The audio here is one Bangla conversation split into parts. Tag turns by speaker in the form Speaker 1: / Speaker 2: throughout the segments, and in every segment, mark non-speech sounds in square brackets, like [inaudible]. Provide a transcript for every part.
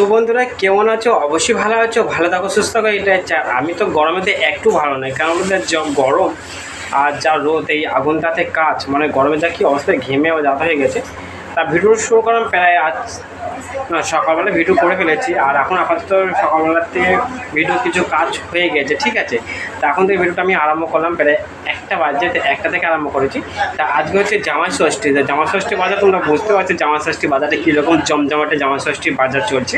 Speaker 1: তো বন্ধুরা, কেমন আছো? অবশ্যই ভালো আছো, ভালো থাকো, সুস্থ থাকো, এটা চা- আমি তো গরমেতে একটু ভালো নয়, কারণ আমাদের যা গরম আর যা রোদ, এই আগুন তাতে কাজ মানে গরমে যা কি অবস্থা, ঘেমে যাতা হয়ে গেছে। তা ভিডিও শুরু করলাম প্রায় আজ সকালবেলা ভিডিও করে ফেলেছি, আর এখন আপাতত সকালবেলার থেকে ভিডিও কিছু কাজ হয়ে গেছে, ঠিক আছে? তা এখন থেকে ভিডিওটা আমি আরম্ভ করলাম প্রায় একটা বাজে একটা থেকে আরম্ভ করেছি। তা আজকে হচ্ছে জামাই ষষ্ঠী। তা জামাই ষষ্ঠী বাজার তোমরা বুঝতে পারছ জামাই ষষ্ঠী বাজারে কীরকম জমজমাটে জামাই ষষ্ঠী বাজার চলছে।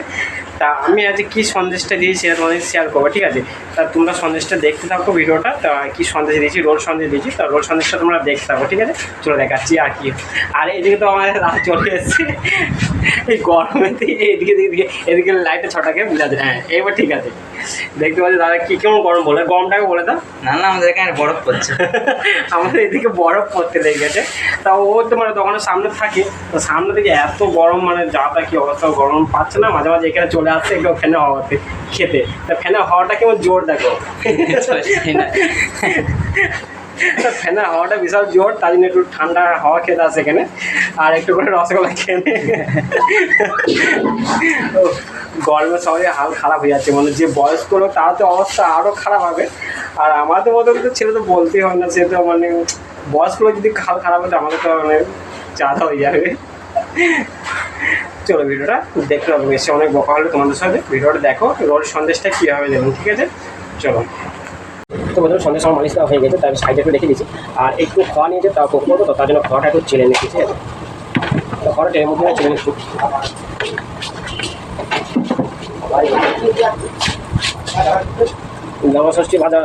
Speaker 1: তা আমি আজকে কী সন্দেশটা দিয়েছি সেটা তোমাদের শেয়ার করব ঠিক আছে? তা তোমরা সন্দেশটা দেখতে থাকো ভিডিওটা। তা কী সন্দেশ দিয়েছি? রোল সন্দেশ দিয়েছি। তা রোল সন্দেশটা তোমরা দেখতে থাকো ঠিক আছে? চলে দেখাচ্ছি আর কি। আর এদিকে তো আমাদের রাত চলে এসছে। এই গরমেতে এদিকে এদিকে এদিকে লাইটে ছটাকে বোঝাতে হ্যাঁ এবার ঠিক আছে। দেখতে পাচ্ছি দাদা কী কেমন গরম বলে? গরমটাকে বলে দাও।
Speaker 2: না না আমাদের এখানে বরফ পড়ছে। [laughs]
Speaker 1: আমাদের এদিকে বরফ পড়তে লেগে গেছে। তা ও তো মানে দোকানের সামনে থাকে। তো সামনে থেকে এত গরম মানে যাটা কি অবস্থা, গরম পাচ্ছে না? মাঝে মাঝে এখানে চলে আসছে একটু ফ্যানে হাওয়াতে, খেতে। তা ফ্যানের হাওয়াটা কেমন জোর দেখো। তা ফ্যানের হাওয়াটা বিশাল জোর, তার জন্য একটু ঠান্ডা হাওয়া খেতে আসে এখানে। আর একটু করে রসগোল্লা খেয়ে গরমে সবাই হাল খারাপ হয়ে যাচ্ছে মানে যে বয়স্ক লোক, তার তো অবস্থা আরও খারাপ হবে। আর আমাদের মতন তো ছেলে তো বলতেই হয় না, সে তো মানে বয়স্ক লোক যদি হাল খারাপ হতো আমাদের তো মানে চাঁদা হয়ে যাবে। চলো ভিডিওটা দেখতে হবে, এসে অনেক বকা হলো তোমাদের সাথে। ভিডিওটা দেখো রোল সন্দেশটা কীভাবে দেবেন ঠিক আছে? চলো। তো বন্ধুরা, সন্দেশ আমার মালিশ দেওয়া হয়ে গেছে তাই সাইডে একটু রেখে দিয়েছি। আর একটু খাওয়া নিয়ে যে তাও কোক করব, তো তার জন্য খাওয়াটা একটু চেলে নিচ্ছি, ঠিক আছে? তো খাওয়াটা টেনের মধ্যে চেলে নিচ্ছি নবষষ্ঠী ভাজা।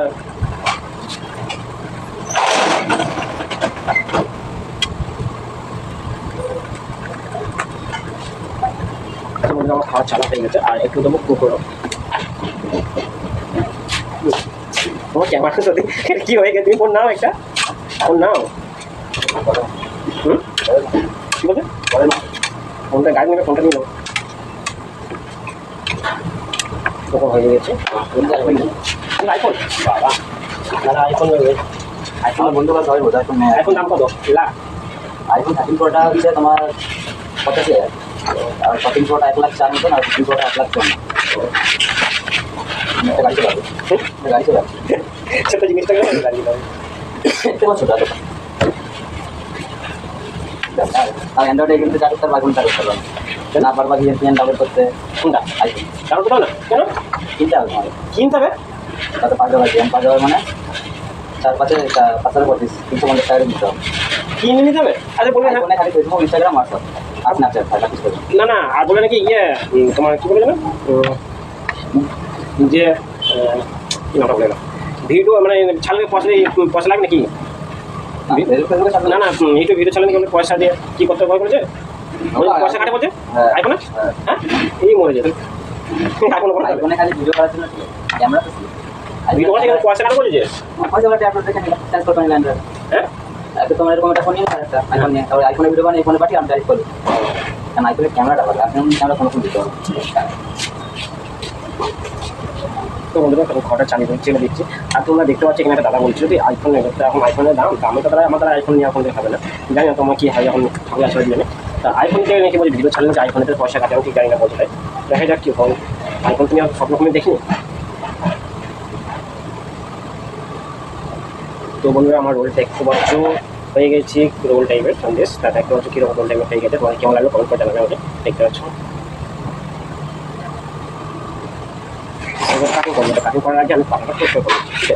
Speaker 1: আমার খাওয়া চালা হয়ে গেছে আর একটু দেবো কুকুরও তোমার ক্যামেরার সাথে কি হয়ে গেছে তুমি ফোন নাও একটা। ফোন নাও। হুম? কি বলছে? ফোনটা গাড়ি নেবে ফোনটা নিয়ে নাও হয়ে গেছে আইফোন বাবা দাদা আইফোন নেবে
Speaker 2: আমার বন্ধুরা সবাই বোঝা তুমি
Speaker 1: আইফোন দাম কত? লাখ।
Speaker 2: আইফোন থার্টিন প্রোটা হচ্ছে তোমার পঁচাশি হাজার। আর ফোর্টিন প্রোটা এক লাখ চার মতন আর প্রোটা এক লাখ একটা গাড়ি গাড়ি চলে আসবে।
Speaker 1: জিনিসটা গাড়ি দাও
Speaker 2: তোমার ছোটো আর অ্যান্ড্রয়েডে কিন্তু চার করতে পারবেন চার করতে পারবেন না বারবার ইএসপিএন ডাউনলোড করতে।
Speaker 1: কোনটা?
Speaker 2: আইফোন
Speaker 1: কারণ কোথাও না কেন?
Speaker 2: কিনতে হবে তোমার
Speaker 1: কিনতে হবে?
Speaker 2: তাতে পাঁচ হাজার গেম পাঁচ হাজার মানে চার পাঁচে তা- পাঁচ হাজার পঁচিশ তিনশো পঞ্চাশ টাকা দিতে হবে।
Speaker 1: কিনে নিতে হবে? আরে বলে
Speaker 2: আইফোনে খালি ফেসবুক ইনস্টাগ্রাম হোয়াটসঅ্যাপ আর স্ন্যাপচ্যাট থাকা
Speaker 1: না। না আর বলে নাকি ইয়ে তোমার কি বলে উম, যে কি নামটা বলে গেলো ভিডিও মানে ছাড়লে পয়সা দিয়ে- পয়সা লাগে নাকি? না না ইউটিউব ভিডিও ছাড়লে পয়সা দিয়ে কি করতে হবে বলছে? বলে পয়সা কাটে বলছে
Speaker 2: হ্যাঁ।
Speaker 1: আইফোনে?
Speaker 2: হ্যাঁ।
Speaker 1: হ্যাঁ? এই মরে যেত। আইফোন করে
Speaker 2: আইফোনে খালি ভিডিও করার জন্য ক্যামেরা তো
Speaker 1: ভিডিও করে সেখানে পয়সা কাটে বলেছে হ্যাঁ?
Speaker 2: একটা তোমার এরকম একটা ফোন নিয়ে আর একটা আইফোন নিয়ে। তারপরে আইফোনে ভিডিও বানিয়ে ফোনে পাঠিয়ে আমি ডাইরেক্ট করি কারণ আইফোনের ক্যামেরাটা ভালো ক্যামেরা কোনো ফোন দিতে হবে
Speaker 1: তো বন্ধুরা তখন চালিয়ে দিচ্ছি ছেড়ে দিচ্ছি। আর তোমরা দেখতে পাচ্ছি এখানে একটা দাদা বলছিল যে আইফোন নেবে তো এখন আইফোনের দাম দামে তো তারা আমার তারা আইফোন নিয়ে এখন দেখাবে না। জানি না তোমার কি হয় এখন আমি আসলে তা আইফোন থেকে নাকি বলছি? ভিডিও ছাড়লে যে আইফোনের পয়সা কাটে? আমি জানি না বলতে দেখা যাক কি হয়। আইফোন তুমি সব রকমের দেখিনি? তো বন্ধুরা, আমার রোল দেখতে পাচ্ছ, হয়ে গেছি রোল টাইপের সন্দেশ। তা দেখতে পাচ্ছ কীরকম রোল টাইপের হয়ে গেছে। তোমার কেমন লাগল কমেন্ট করে জানাবে আমাকে। দেখতে পাচ্ছ। কাটিং করব। কাটিং করার আগে আমি পাখাটা পরিষ্কার করব, ঠিক আছে?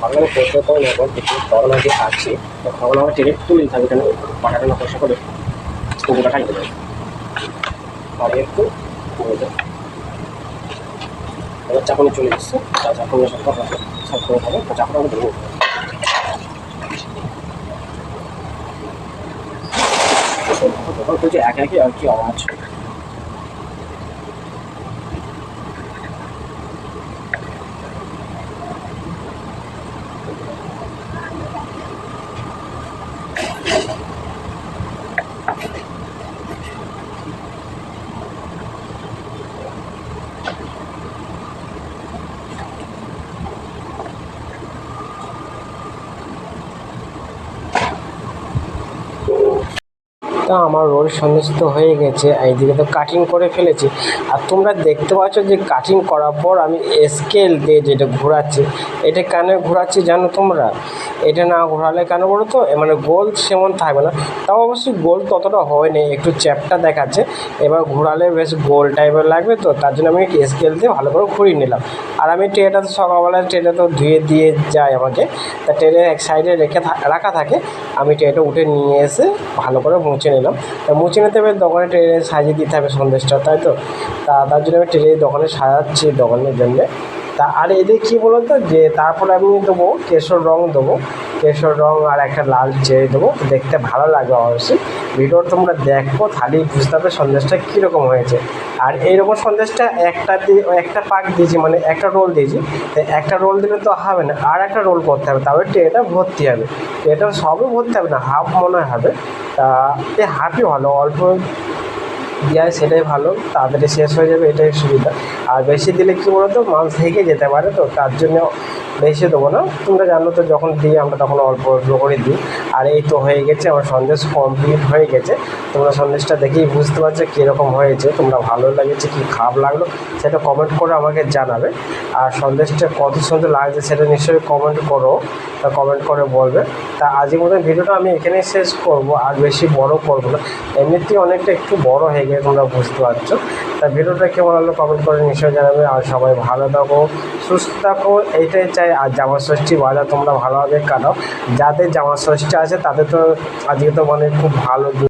Speaker 1: পাখাটা পরিষ্কার করে নেওয়ার পর কিছু খাওয়ানো যে আছে তো খাওয়ানো আমার টেনে তুলে হবে, কেন? পাখাটা না পরিষ্কার করে পুকুরটা খাইতে যাবে আর একটু এবার চাকুনি চলে এসছে তা চাকুনি সব কথা সব করে থাকে তো চাকুটা আমি ধরবো একে একে আর কি আওয়াজ তো আমার রোল সন্দেশ তো হয়ে গেছে এইদিকে তো কাটিং করে ফেলেছি। আর তোমরা দেখতে পাচ্ছ যে কাটিং করার পর আমি স্কেল দিয়ে যেটা ঘোরাচ্ছি, এটা কেন ঘোরাচ্ছি জানো তোমরা? এটা না ঘোরালে কেন বলো তো? মানে গোল সেমন থাকবে না। তাও অবশ্যই গোল ততটা হয় হয়নি একটু চ্যাপটা দেখাচ্ছে। এবার ঘোরালে বেশ গোল টাইপের লাগবে তো, তার জন্য আমি স্কেল দিয়ে ভালো করে ঘুরিয়ে নিলাম। আর আমি ট্রেটা তো সকালবেলায় ট্রেটা তো ধুয়ে দিয়ে যায় আমাকে। তা ট্রেনে এক সাইডে রেখে রাখা থাকে। আমি ট্রেটা উঠে নিয়ে এসে ভালো করে মুছে নিলাম। তা মুছে নিতে হবে, দোকানে ট্রেনে সাজিয়ে দিতে হবে সন্দেশটা, তাই তো? তা তার জন্য আমি ট্রেনে দোকানে সাজাচ্ছি দোকানের জন্যে। তা, আর এদিকে কী বলো তো যে তারপরে আমি দেবো, কেশর রং দেবো। কেশর রং আর একটা লাল চেয়ে দেবো। দেখতে ভালো লাগবে অবশ্যই। ভিডিও তোমরা দেখো, তাহলেই বুঝতে পারবে সন্দেশটা কীরকম হয়েছে। আর এইরকম সন্দেশটা একটা একটা পাক দিয়েছি মানে একটা রোল দিয়েছি। তো একটা রোল দিলে তো হবে না, আর একটা রোল করতে হবে। তবে ট্রেটা ভর্তি হবে। ট্রেটা সবই ভর্তি হবে না, হাফ মনে হবে। তা এই হাফই ভালো, অল্প দেওয়া সেটাই ভালো, তাড়াতাড়ি শেষ হয়ে যাবে এটাই সুবিধা। আর বেশি দিলে কী বলতো, মাল থেকে যেতে পারে তো, তার জন্য বেশি দেবো না। তোমরা জানো তো, যখন দিই আমরা তখন অল্প অল্প করে দিই। আর এই তো হয়ে গেছে, আমার সন্দেশ কমপ্লিট হয়ে গেছে। তোমরা সন্দেশটা দেখেই বুঝতে পারছ কীরকম হয়েছে, তোমরা ভালো লেগেছে, কি খারাপ লাগল, সেটা কমেন্ট করে আমাকে জানাবে। আর সন্দেশটা কত সুন্দর লাগছে, সেটা নিশ্চয়ই কমেন্ট করো, তা কমেন্ট করে বলবে। তা আজকের মতন ভিডিওটা আমি এখানেই শেষ করব, আর বেশি বড় করব না। এমনিতেই অনেকটা একটু বড় হয়ে গেছে, তোমরা বুঝতে পারছ। তা ভিডিওটা কেমন হলো কমেন্ট করে নিশ্চয়ই জানাবে। আর সবাই ভালো থাকো, সুস্থ থাকো, এইটাই চাই আর জামা ষষ্ঠী বাজার তোমরা ভালোভাবে কাটাও যাদের জামা ষষ্ঠী আছে, তাদের তো আজকে তো মানে খুব ভালো।